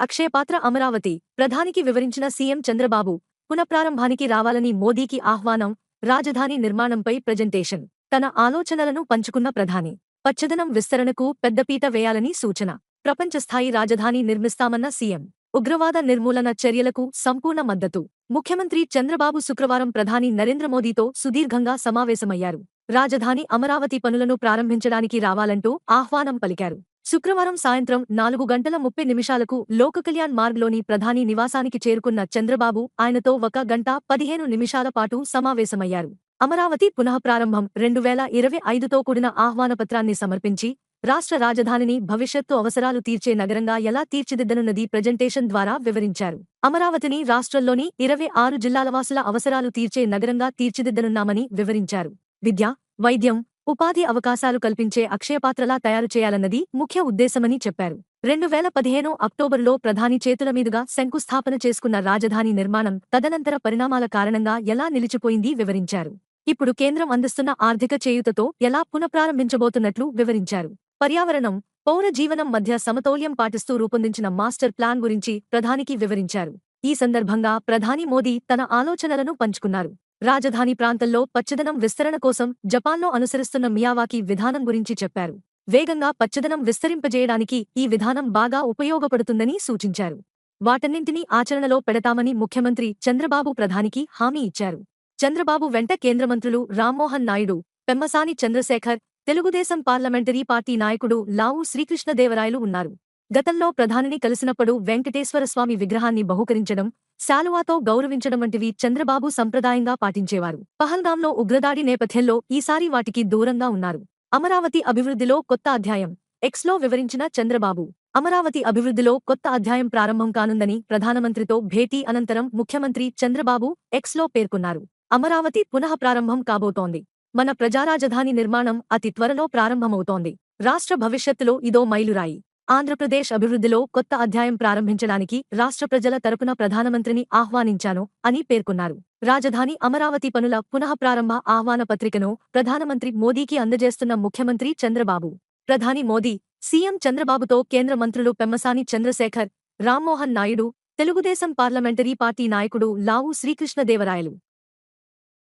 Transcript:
అక్షయపాత్ర అమరావతి. ప్రధానికి వివరించిన సీఎం చంద్రబాబు పునఃప్రారంభానికి రావాలని మోదీకి ఆహ్వానం రాజధాని నిర్మాణంపై ప్రజెంటేషన్. తన ఆలోచనలను పంచుకున్న ప్రధాని పచ్చదనం విస్తరణకు పెద్దపీట వేయాలని సూచన. ప్రపంచస్థాయి రాజధాని నిర్మిస్తామన్న సీఎం ఉగ్రవాద నిర్మూలన చర్యలకు సంపూర్ణ మద్దతు. ముఖ్యమంత్రి చంద్రబాబు శుక్రవారం ప్రధాని నరేంద్ర మోదీతో సుదీర్ఘంగా సమావేశమయ్యారు. రాజధాని అమరావతి పనులను ప్రారంభించడానికి రావాలంటూ ఆహ్వానం పలికారు. శుక్రవారం సాయంత్రం నాలుగు గంటల ముప్పై నిమిషాలకు లోకకల్యాణ్ మార్గ్లోని ప్రధాని నివాసానికి చేరుకున్న చంద్రబాబు ఆయనతో ఒక గంట పదిహేను నిమిషాల పాటు సమావేశమయ్యారు. అమరావతి పునఃప్రారంభం రెండు వేల ఇరవై ఐదుతో కూడిన ఆహ్వానపత్రాన్ని సమర్పించి రాష్ట్ర రాజధానిని భవిష్యత్తు అవసరాలు తీర్చే నగరంగా ఎలా తీర్చిదిద్దనున్నది ప్రజెంటేషన్ ద్వారా వివరించారు. అమరావతిని రాష్ట్రంలోని ఇరవై ఆరు జిల్లాల వాసుల అవసరాలు తీర్చే నగరంగా తీర్చిదిద్దనున్నామని వివరించారు. విద్య వైద్యం ఉపాధి అవకాశాలు కల్పించే అక్షయపాత్రలా తయారు చేయాలన్నది ముఖ్య ఉద్దేశమని చెప్పారు. రెండు వేల పదిహేను అక్టోబర్లో ప్రధాని చేతుల మీదుగా శంకుస్థాపన చేసుకున్న రాజధాని నిర్మాణం తదనంతర పరిణామాల కారణంగా ఎలా నిలిచిపోయింది వివరించారు. ఇప్పుడు కేంద్రం అందిస్తున్న ఆర్థిక చేయూతతో ఎలా పునఃప్రారంభించబోతున్నట్లు వివరించారు. పర్యావరణం పౌర జీవనం మధ్య సమతౌల్యం పాటిస్తూ రూపొందించిన మాస్టర్ ప్లాన్ గురించి ప్రధానికి వివరించారు. ఈ సందర్భంగా ప్రధాని మోదీ తన ఆలోచనలను పంచుకున్నారు. రాజధాని ప్రాంతంలో పచ్చదనం విస్తరణ కోసం జపాన్లో అనుసరిస్తున్న మియావాకి విధానం గురించి చెప్పారు. వేగంగా పచ్చదనం విస్తరింపజేయడానికి ఈ విధానం బాగా ఉపయోగపడుతుందని సూచించారు. వాటన్నింటినీ ఆచరణలో పెడతామని ముఖ్యమంత్రి చంద్రబాబు ప్రధానికి హామీ ఇచ్చారు. చంద్రబాబు వెంట కేంద్రమంత్రులు రామ్మోహన్ నాయుడు పెమ్మసాని చంద్రశేఖర్ తెలుగుదేశం పార్లమెంటరీ పార్టీ నాయకుడు లావు శ్రీకృష్ణదేవరాయలు ఉన్నారు. గతంలో ప్రధానిని కలిసినప్పుడు వెంకటేశ్వరస్వామి విగ్రహాన్ని బహుకరించడం శాలువాతో గౌరవించడం వంటివి చంద్రబాబు సంప్రదాయంగా పాటించేవారు. పహల్గాంలో ఉగ్రదాడి నేపథ్యంలో ఈసారి వాటికి దూరంగా ఉన్నారు. అమరావతి అభివృద్ధిలో కొత్త అధ్యాయం. ఎక్స్లో వివరించిన చంద్రబాబు అమరావతి అభివృద్ధిలో కొత్త అధ్యాయం ప్రారంభం కానుందని ప్రధానమంత్రితో భేటీ అనంతరం ముఖ్యమంత్రి చంద్రబాబు ఎక్స్లో పేర్కొన్నారు. అమరావతి పునః ప్రారంభం కాబోతోంది. మన ప్రజారాజధాని నిర్మాణం అతి త్వరలో ప్రారంభమవుతోంది. రాష్ట్ర భవిష్యత్తులో ఇదో మైలురాయి. ఆంధ్రప్రదేశ్ అభివృద్ధిలో కొత్త అధ్యాయం ప్రారంభించడానికి రాష్ట్ర ప్రజల తరపున ప్రధానమంత్రిని ఆహ్వానించాను అని పేర్కొన్నారు. రాజధాని అమరావతి పనుల పునః ప్రారంభ ఆహ్వాన పత్రికను ప్రధానమంత్రి మోదీకి అందజేస్తున్న ముఖ్యమంత్రి చంద్రబాబు. ప్రధాని మోదీ సీఎం చంద్రబాబుతో కేంద్ర మంత్రులు పెమ్మసాని చంద్రశేఖర్ రామ్మోహన్ నాయుడు తెలుగుదేశం పార్లమెంటరీ పార్టీ నాయకుడు లావు శ్రీకృష్ణదేవరాయలు.